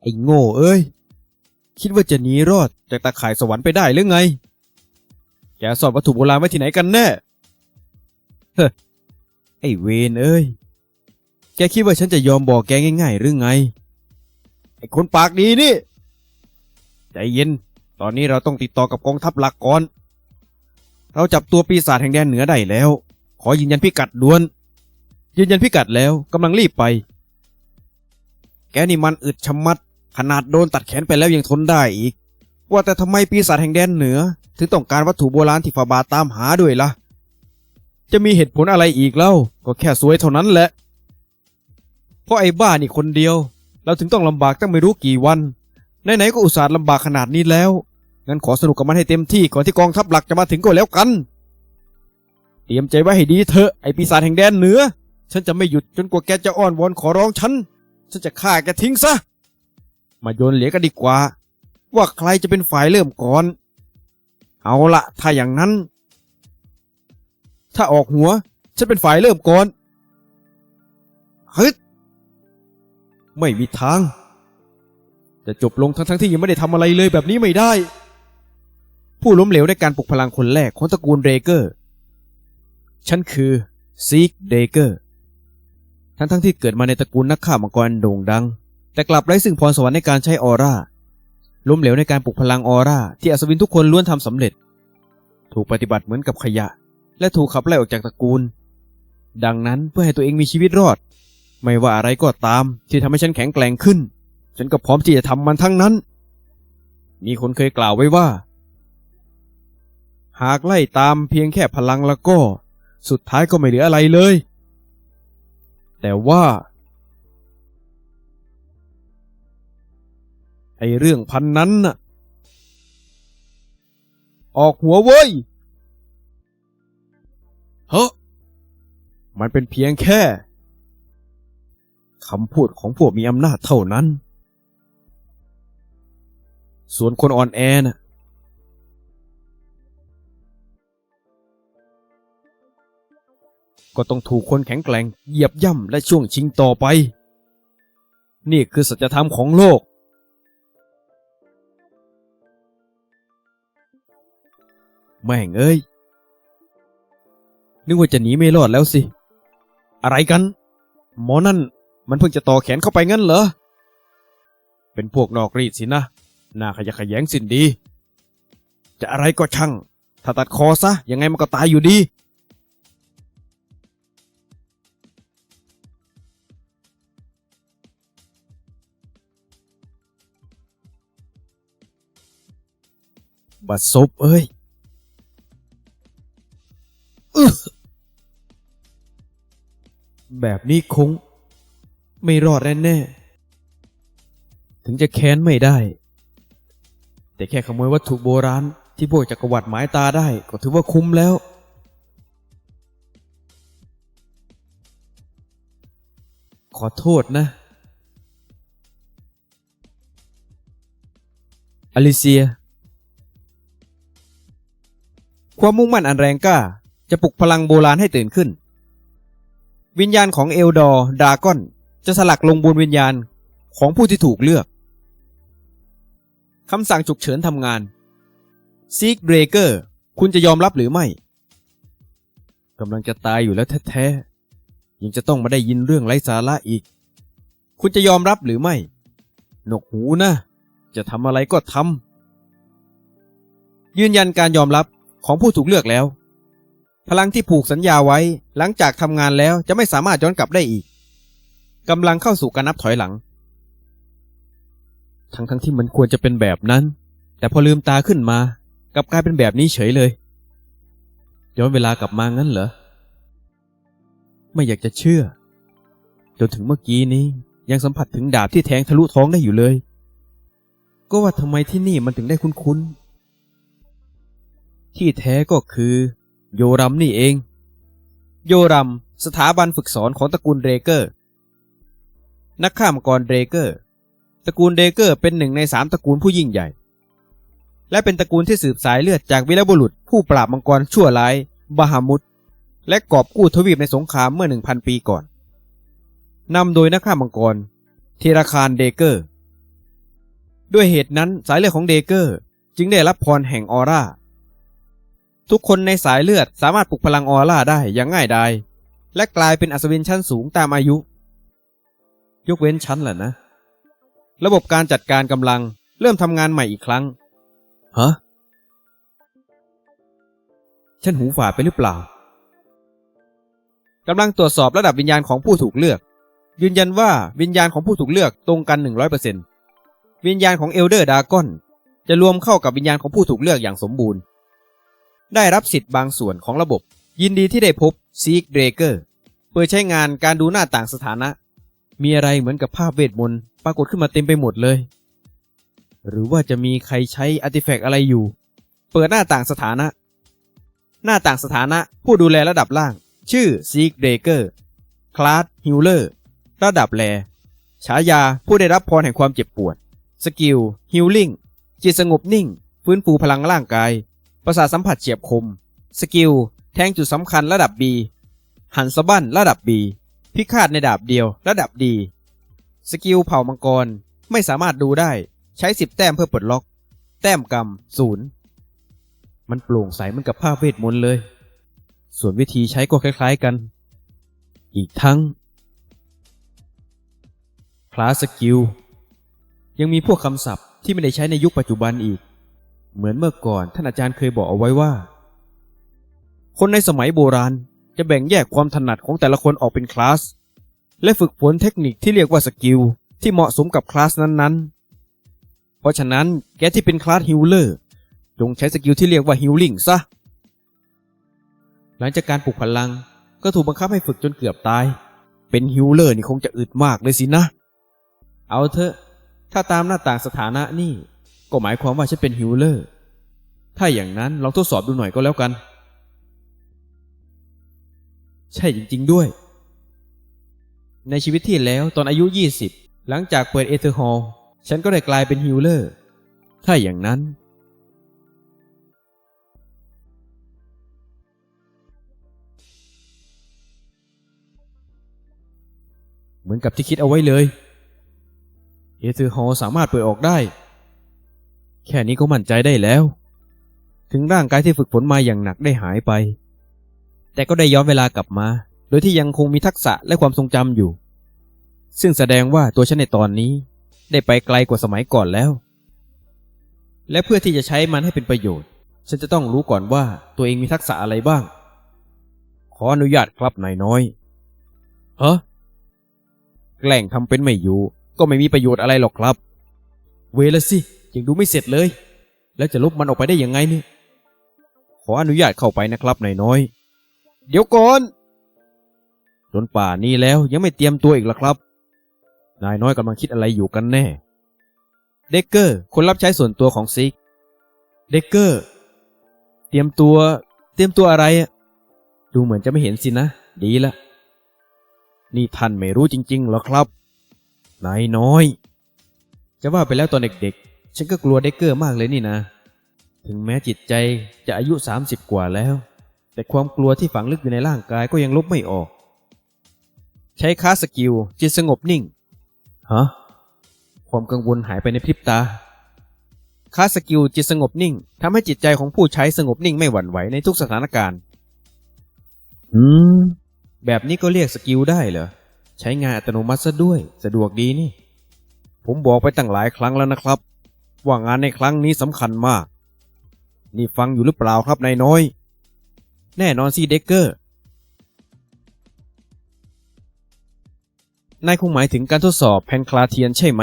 ไอ้โง่เอ้ย คิดว่าจะหนีรอดจากตาข่ายสวรรค์ไปได้หรือไง แกซ่อนวัตถุโบราณไว้ที่ไหนกันแน่ เฮ้ ไอ้เวนเอ้ย แกคิดว่าฉันจะยอมบอกแกง่ายๆหรือไง ไอ้คนปากดีนี่ ใจเย็น ตอนนี้เราต้องติดต่อกับกองทัพหลักก่อน เราจับตัวปีศาจแห่งแดนเหนือได้แล้ว ขอยืนยันพิกัดด่วน ยืนยันพิกัดแล้วกำลังรีบไป แกนี่มันอึดชะมัด ขนาดโดนตัดแขนไปแล้วยังทนได้อีก ว่าแต่ทำไมปีศาจแห่งแดนเหนือ ถึงต้องการวัตถุโบราณที่ฟาบาตามหาด้วยล่ะ จะมีเหตุผลอะไรอีกเล่า ก็แค่สวยเท่านั้นแหละ เพราะไอ้บ้านี่คนเดียว เราถึงต้องลำบากตั้งไม่รู้กี่วัน ไหนๆก็อุตส่าห์ลำบากขนาดนี้แล้ว งั้นขอสนุกกับมันให้เต็มที่ก่อนที่กองทัพหลักจะมาถึงก็แล้วกัน เตรียมใจไว้ให้ดีเถอะไอ้ปีศาจแห่งแดนเหนือ ฉันจะไม่หยุดจนกว่าแกจะอ้อนวอนขอร้องฉัน ฉันจะฆ่าแกทิ้งซะ มาโยนเหลียญกันดีกว่า ว่าใครจะเป็นฝ่ายเริ่มก่อน เอาละถ้าอย่างนั้น ถ้าออกหัว ฉันเป็นฝ่ายเริ่มก่อนฮึดไม่มีทาง จะจบลงทั้งๆที่ยังไม่ได้ทำอะไรเลยแบบนี้ไม่ได้ ผู้ล้มเหลวในการปลุกพลังคนแรกของตระกูลเรเกอร์ ฉันคือซีกเรเกอร์ ทั้งๆที่เกิดมาในตระกูลนักฆ่ามังกรโด่งดัง แต่กลับไร้ซึ่งพรสวรรค์ในการใช้ออร่าล้มเหลวในการปลุกพลังออร่าที่อัศวินทุกคนล้วนทำสำเร็จ ถูกปฏิบัติเหมือนกับขยะ และถูกขับไล่ออกจากตระกูล ดังนั้นเพื่อให้ตัวเองมีชีวิตรอด ไม่ว่าอะไรก็ตามที่ทำให้ฉันแข็งแกร่งขึ้น ฉันก็พร้อมที่จะทำมันทั้งนั้น มีคนเคยกล่าวไว้ว่า หากไล่ตามเพียงแค่พลังแล้วก็ สุดท้ายก็ไม่เหลืออะไรเลย แต่ว่า ไอเรื่องพันนั้นน่ะ ออกหัวเว้ยเฮ้มันเป็นเพียงแค่คำพูดของพวกมีอำนาจเท่านั้น ส่วนคนอ่อนแอน่ะก็ต้องถูกคนแข็งแกร่งเหยียบย่ำและช่วงชิงต่อไป นี่คือสัจธรรมของโลก แม่งเอ้ย นึกว่าจะหนีไม่รอดแล้วสิ อะไรกัน หมอนั่นมันเพิ่งจะต่อแขนเข้าไปงั้นเหรอ เป็นพวกนอกรีดสินะ น่าขยะขยงสินดี จะอะไรก็ช่าง ถ้าตัดคอซะ ยังไงมันก็ตายอยู่ดี บัดซบเอ้ยแบบนี้คง ไม่รอดแน่ๆถึงจะแค้นไม่ได้ แต่แค่ขโมยวัตถุโบราณที่พวกจักรวรรดิหมายตาได้ ก็ถือว่าคุ้มแล้ว ขอโทษนะ อลิเซีย ความมุ่งมั่นอันแรงกล้า จะปลุกพลังโบราณให้ตื่นขึ้น วิญญาณของเอลดอร์ดากอน จะสลักลงบนวิญญาณของผู้ที่ถูกเลือกคำสั่งฉุกเฉินทำงานซีกเบรเกอร์คุณจะยอมรับหรือไม่กำลังจะตายอยู่แล้วแท้ๆยังจะต้องมาได้ยินเรื่องไร้สาระอีก คุณจะยอมรับหรือไม่ หนกหูนะ จะทำอะไรก็ทำยืนยันการยอมรับ ของผู้ถูกเลือกแล้ว พลังที่ผูกสัญญาไว้หลังจากทำงานแล้วจะไม่สามารถย้อนกลับได้อีกกำลังเข้าสู่การนับถอยหลัง ทั้งทั้งที่มันควรจะเป็นแบบนั้น แต่พอลืมตาขึ้นมากลับกลายเป็นแบบนี้เฉยเลย ย้อนเวลากลับมางั้นเหรอ ไม่อยากจะเชื่อ จนถึงเมื่อกี้นี้ยังสัมผัสถึงดาบที่แทงทะลุท้องได้อยู่เลย ก็ว่าทำไมที่นี่มันถึงได้คุ้นๆ ที่แท้ก็คือ โยรัมนี่เอง โยรัม สถาบันฝึกสอนของตระกูลเรเกอร์ นักฆ่ามังกรเรเกอร์ ตระกูลเรเกอร์เป็นหนึ่งในสามตระกูลผู้ยิ่งใหญ่ และเป็นตระกูลที่สืบสายเลือดจากวีรบุรุษผู้ปราบมังกรชั่วร้ายบาฮามุดและกอบกู้ทวีปในสงครามเมื่อหนึ่งพันปีก่อน นำโดยนักฆ่ามังกรเทราคารเดเกอร์ ด้วยเหตุนั้นสายเลือดของเดเกอร์ จึงได้รับพรแห่งออร่า ทุกคนในสายเลือดสามารถปลุกพลังออร่าได้อย่างง่ายดายและกลายเป็นอัศวินชั้นสูงตามอายุ ยกเว้นชั้นแหละนะ ระบบการจัดการกำลังเริ่มทำงานใหม่อีกครั้งฮะฉันหูฝาดไปหรือเปล่ากำลังตรวจสอบระดับวิญญาณของผู้ถูกเลือก ยืนยันว่าวิญญาณของผู้ถูกเลือกตรงกัน 100%วิญญาณของเอลเดอร์ดากอนจะรวมเข้ากับวิญญาณของผู้ถูกเลือกอย่างสมบูรณ์ ได้รับสิทธิ์บางส่วนของระบบ ยินดีที่ได้พบซีกเดเกอร์เปิดใช้งานการดูหน้าต่างสถานะ มีอะไรเหมือนกับภาพเวทมนต์ปรากฏขึ้นมาเต็มไปหมดเลย หรือว่าจะมีใครใช้อาร์ติแฟกต์อะไรอยู่ เปิดหน้าต่างสถานะ หน้าต่างสถานะผู้ดูแลระดับล่าง ชื่อซีกเดเกอร์คลาสฮิลเลอร์ระดับแลฉายาผู้ได้รับพรแห่งความเจ็บปวด สกิลฮิลลิ่งจิตสงบนิ่ง ฟื้นฟูพลังร่างกาย ประสาทสัมผัสเฉียบคม สกิล แทงจุดสำคัญระดับ B หันสะบั้นระดับ B พิฆาตในดาบเดียวระดับดีสกิลเผ่ามังกร ไม่สามารถดูได้ใช้ 10 แต้มเพื่อปลดล็อก แต้มกรรมศูนย์มันโปร่งใสเหมือนกับภาพเวทมนต์เลย ส่วนวิธีใช้ก็คล้ายๆกัน อีกทั้งคลาสสกิลยังมีพวกคำศัพท์ที่ไม่ได้ใช้ในยุคปัจจุบันอีก เหมือนเมื่อก่อนท่านอาจารย์เคยบอกเอาไว้ว่า คนในสมัยโบราณจะแบ่งแยกความถนัดของแต่ละคนออกเป็นคลาส และฝึกฝนเทคนิคที่เรียกว่าสกิลที่เหมาะสมกับคลาสนั้นๆ เพราะฉะนั้นแกที่เป็นคลาสฮิลเลอร์จงใช้สกิลที่เรียกว่าฮิลลิ่งซะ หลังจากการปลุกพลังก็ถูกบังคับให้ฝึกจนเกือบตาย เป็นฮิลเลอร์นี่คงจะอึดมากเลยสินะ เอาเถอะ ถ้าตามหน้าต่างสถานะนี่ ก็หมายความว่าฉันเป็นฮิลเลอร์ ถ้าอย่างนั้นลองทดสอบดูหน่อยก็แล้วกัน ใช่จริง ๆ ด้วย ในชีวิตที่แล้วตอนอายุ 20 หลังจากเปิดเอเธอร์ฮอลฉันก็ได้กลายเป็นฮิลเลอร์ ถ้าอย่างนั้น เหมือนกับที่คิดเอาไว้เลย เอเธอร์ฮอลสามารถเปิดออกได้ แค่นี้ก็มั่นใจได้แล้ว ถึงร่างกายที่ฝึกฝนมาอย่างหนักได้หายไป แต่ก็ได้ย้อนเวลากลับมา โดยที่ยังคงมีทักษะและความทรงจำอยู่ ซึ่งแสดงว่าตัวฉันในตอนนี้ ได้ไปไกลกว่าสมัยก่อนแล้ว และเพื่อที่จะใช้มันให้เป็นประโยชน์ ฉันจะต้องรู้ก่อนว่าตัวเองมีทักษะอะไรบ้าง ขออนุญาตครับนายน้อยฮะแกล้งทำเป็นไม่อยู่ ก็ไม่มีประโยชน์อะไรหรอกครับ เวลสิ ยังดูไม่เสร็จเลย แล้วจะลบมันออกไปได้ยังไงเนี่ย ขออนุญาตเข้าไปนะครับนายน้อย เดี๋ยวก่อนจนป่านี้แล้วยังไม่เตรียมตัวอีกหรอครับ นายน้อยกำลังคิดอะไรอยู่กันแน่ เด็กเกอร์ คนรับใช้ส่วนตัวของซิก เด็กเกอร์ เตรียมตัว เตรียมตัวอะไรอะดูเหมือนจะไม่เห็นสินะ ดีละ นี่ท่านไม่รู้จริงๆหรอครับ นายน้อย จะว่าไปแล้วตอนเด็กๆ ฉันก็กลัวเด็กเกอร์มากเลยนี่นะ ถึงแม้จิตใจจะอายุ 30 กว่าแล้ว แต่ความกลัวที่ฝังลึกอยู่ในร่างกายก็ยังลบไม่ออก ใช้ค้าสกิลจิตสงบนิ่ง ฮะ ความกังวลหายไปในพริบตาค้าสกิลจิตสงบนิ่งทำให้จิตใจของผู้ใช้สงบนิ่งไม่หวั่นไหวในทุกสถานการณ์อืม แบบนี้ก็เรียกสกิลได้เหรอ ใช้งานอัตโนมัติซะด้วย สะดวกดีนี่ ผมบอกไปตั้งหลายครั้งแล้วนะครับ ว่างานในครั้งนี้สำคัญมาก นี่ฟังอยู่หรือเปล่าครับนายน้อย แน่นอนสิเด็กเกอร์ นายคงหมายถึงการทดสอบแพนคลาเทียนใช่ไหม